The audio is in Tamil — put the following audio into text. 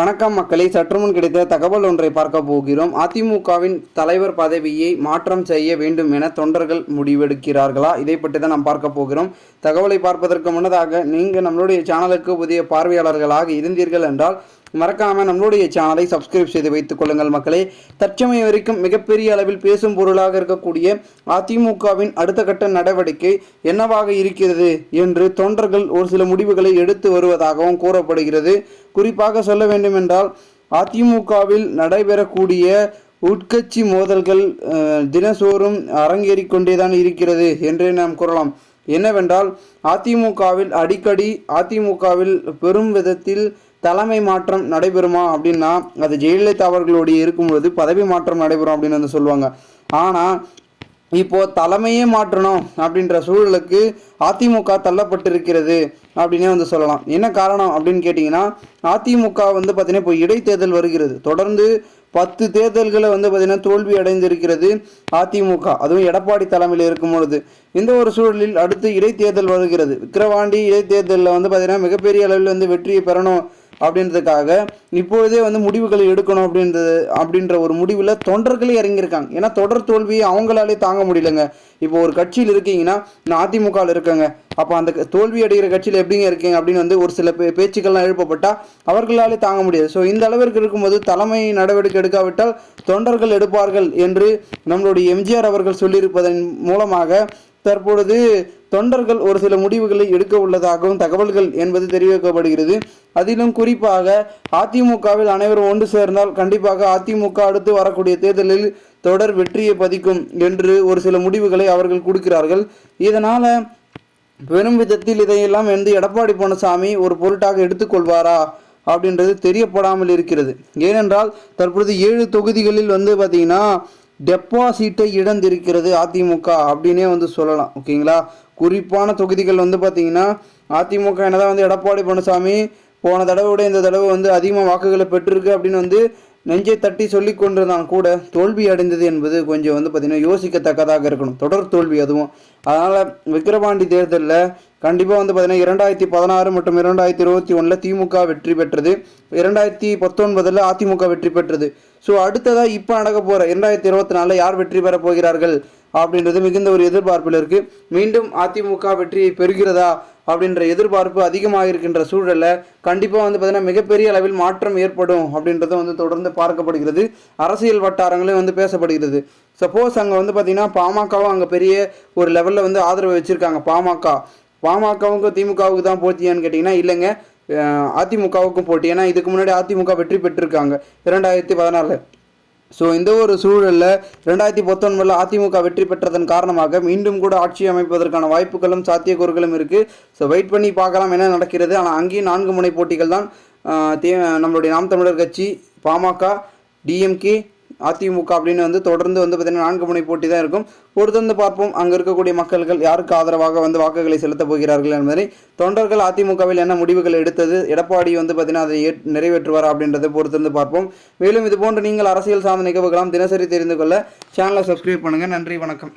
வணக்கம் மக்களை சற்றுமுன் கிடைத்த தகவல் ஒன்றை பார்க்க போகிறோம். அதிமுகவின் தலைவர் பதவியை மாற்றம் செய்ய வேண்டும் என தொண்டர்கள் முடிவெடுக்கிறார்களா? இதை பற்றி தான் நாம் பார்க்க போகிறோம். தகவலை பார்ப்பதற்கு முன்னதாக நீங்கள் நம்மளுடைய சேனலுக்கு புதிய பார்வையாளர்களாக இருந்தீர்கள் என்றால் மறக்காமல் நம்மளுடைய சேனலை சப்ஸ்கிரைப் செய்து வைத்துக் கொள்ளுங்கள் மக்களே. தற்சமயம் வரைக்கும் மிகப்பெரிய அளவில் பேசும் பொருளாக இருக்கக்கூடிய அதிமுகவின் அடுத்த கட்ட நடவடிக்கை என்னவாக இருக்கிறது என்று தொண்டர்கள் ஒரு சில முடிவுகளை எடுத்து வருவதாகவும் கூறப்படுகிறது. குறிப்பாக சொல்ல வேண்டுமென்றால் அதிமுகவில் நடைபெறக்கூடிய உட்கட்சி மோதல்கள் தினசோறும் அரங்கேறி கொண்டேதான் இருக்கிறது என்றே நாம் கூறலாம். என்னவென்றால் அதிமுகவில் அடிக்கடி அதிமுகவில் பெரும் விதத்தில் தலைமை மாற்றம் நடைபெறுமா அப்படின்னா அது ஜெயலலிதா அவர்களுடைய இருக்கும்பொழுது பதவி மாற்றம் நடைபெறும் அப்படின்னு வந்து சொல்லுவாங்க. ஆனால் இப்போ தலைமையே மாற்றணும் அப்படின்ற சூழலுக்கு அதிமுக தள்ளப்பட்டிருக்கிறது அப்படின்னே வந்து சொல்லலாம். என்ன காரணம் அப்படின்னு கேட்டிங்கன்னா அதிமுக வந்து பார்த்திங்கன்னா இப்போ இடைத்தேர்தல் வருகிறது. தொடர்ந்து பத்து தேர்தல்களை வந்து பார்த்திங்கன்னா தோல்வி அடைந்திருக்கிறது அதிமுக. அதுவும் எடப்பாடி தலைமையில் இருக்கும் பொழுது. இந்த ஒரு சூழலில் அடுத்து இடைத்தேர்தல் வருகிறது. விக்கிரவாண்டி இடைத்தேர்தலில் வந்து பார்த்தீங்கன்னா மிகப்பெரிய அளவில் வந்து வெற்றியை பெறணும் அப்படின்றதுக்காக இப்பொழுதே வந்து முடிவுகளை எடுக்கணும் அப்படின்றது அப்படின்ற ஒரு முடிவில் தொண்டர்களே இறங்கியிருக்காங்க. ஏன்னா தொடர் தோல்வியை அவங்களாலே தாங்க முடியலங்க. இப்போ ஒரு கட்சியில் இருக்கீங்கன்னா நான் அதிமுகவில் இருக்கேங்க. அப்போ அந்த தோல்வி அடைகிற கட்சியில் எப்படிங்க இருக்கீங்க அப்படின்னு வந்து ஒரு சில பே பேச்சுக்கள்லாம் எழுப்பப்பட்டால் அவர்களாலே தாங்க முடியாது. ஸோ இந்த அளவிற்கு இருக்கும்போது தலைமை நடவடிக்கை எடுக்காவிட்டால் தொண்டர்கள் எடுப்பார்கள் என்று நம்மளுடைய எம்ஜிஆர் அவர்கள் சொல்லியிருப்பதன் மூலமாக தற்பொழுது தொண்டர்கள் ஒரு சில முடிவுகளை எடுக்க உள்ளதாகவும் தகவல்கள் என்பது தெரிவிக்கப்படுகிறது. அதிலும் குறிப்பாக அதிமுகவில் அனைவரும் ஒன்று சேர்ந்தால் கண்டிப்பாக அதிமுக அடுத்து வரக்கூடிய தேர்தலில் தொடர் வெற்றியை பதிக்கும் என்று ஒரு சில முடிவுகளை அவர்கள் கொடுக்கிறார்கள். இதனால பெரும் விதத்தில் இதையெல்லாம் வந்து எடப்பாடி பழனிசாமி ஒரு பொருட்டாக எடுத்துக்கொள்வாரா அப்படின்றது தெரியப்படாமல் இருக்கிறது. ஏனென்றால் தற்பொழுது ஏழு தொகுதிகளில் வந்து பார்த்தீங்கன்னா டெபாசிட்டை இழந்திருக்கிறது அதிமுக அப்படின்னே வந்து சொல்லலாம் ஓகேங்களா? குறிப்பான தொகுதிகள் வந்து பார்த்தீங்கன்னா அதிமுக என்னதான் வந்து எடப்பாடி பழனிசாமி போன தடவை விட இந்த தடவை வந்து அதிகமாக வாக்குகளை பெற்றிருக்கு அப்படின்னு வந்து நெஞ்சை தட்டி சொல்லி கொண்டிருந்தான் கூட தோல்வி அடைந்தது என்பது கொஞ்சம் வந்து பார்த்திங்கன்னா யோசிக்கத்தக்கதாக இருக்கணும். தொடர் தோல்வி அதுவும். அதனால் விக்கிரவாண்டி தேர்தலில் கண்டிப்பாக வந்து பார்த்திங்கன்னா இரண்டாயிரத்தி பதினாறு மற்றும் இரண்டாயிரத்தி இருபத்தி ஒன்றில் திமுக வெற்றி பெற்றது. இரண்டாயிரத்தி பத்தொன்பதில் அதிமுக வெற்றி பெற்றது. ஸோ அடுத்ததாக இப்போ நடக்க போகிற இரண்டாயிரத்தி இருபத்தி நாலில் யார் வெற்றி பெறப் போகிறார்கள் அப்படின்றது மிகுந்த ஒரு எதிர்பார்ப்பில் இருக்குது மீண்டும் அதிமுக வெற்றியை பெறுகிறதா அப்படின்ற எதிர்பார்ப்பு அதிகமாக இருக்கின்ற சூழலில் கண்டிப்பாக வந்து பார்த்திங்கன்னா மிகப்பெரிய அளவில் மாற்றம் ஏற்படும் அப்படின்றத வந்து தொடர்ந்து பார்க்கப்படுகிறது. அரசியல் வட்டாரங்களும் வந்து பேசப்படுகிறது. சப்போஸ் அங்கே வந்து பார்த்திங்கன்னா பாமகவும் அங்கே பெரிய ஒரு லெவலில் வந்து ஆதரவு வச்சுருக்காங்க. பாமக. பாமகவுக்கும் திமுகவுக்கு தான் போட்டியான்னு கேட்டிங்கன்னா இல்லைங்க. அதிமுகவுக்கும் போட்டி. ஏன்னா இதுக்கு முன்னாடி அதிமுக வெற்றி பெற்றிருக்காங்க. இரண்டாயிரத்தி பதினாலில் ஸோ இந்த ஒரு சூழலில் ரெண்டாயிரத்தி பத்தொன்பதில் அதிமுக வெற்றி பெற்றதன் காரணமாக மீண்டும் கூட ஆட்சி அமைப்பதற்கான வாய்ப்புகளும் சாத்தியக்கூறுகளும் இருக்குது ஸோ வெயிட் பண்ணி பார்க்கலாம் என்ன நடக்கிறது. ஆனால் அங்கேயும் நான்கு முனை போட்டிகள் தான் தே நம்மளுடைய நாம் தமிழர் கட்சி பாமக டிஎம்கே அதிமுக அப்படின்னு வந்து தொடர்ந்து வந்து பார்த்திங்கன்னா நான்கு முனை போட்டி தான் இருக்கும். பொறுத்திருந்து பார்ப்போம். அங்கே இருக்கக்கூடிய மக்கள்கள் யாருக்கு ஆதரவாக வந்து வாக்குகளை செலுத்தப் போகிறார்கள் என்பதை. தொண்டர்கள் அதிமுகவில் என்ன முடிவுகள் எடுத்தது? எடப்பாடி வந்து பார்த்திங்கன்னா அதை நிறைவேற்றுவார் அப்படின்றத பொறுத்திருந்து பார்ப்போம். மேலும் இது போன்று நீங்கள் அரசியல் சார்ந்த நிகழ்வுகளாம் தினசரி தெரிந்து கொள்ள சேனலை சப்ஸ்கிரைப் பண்ணுங்கள் நன்றி வணக்கம்.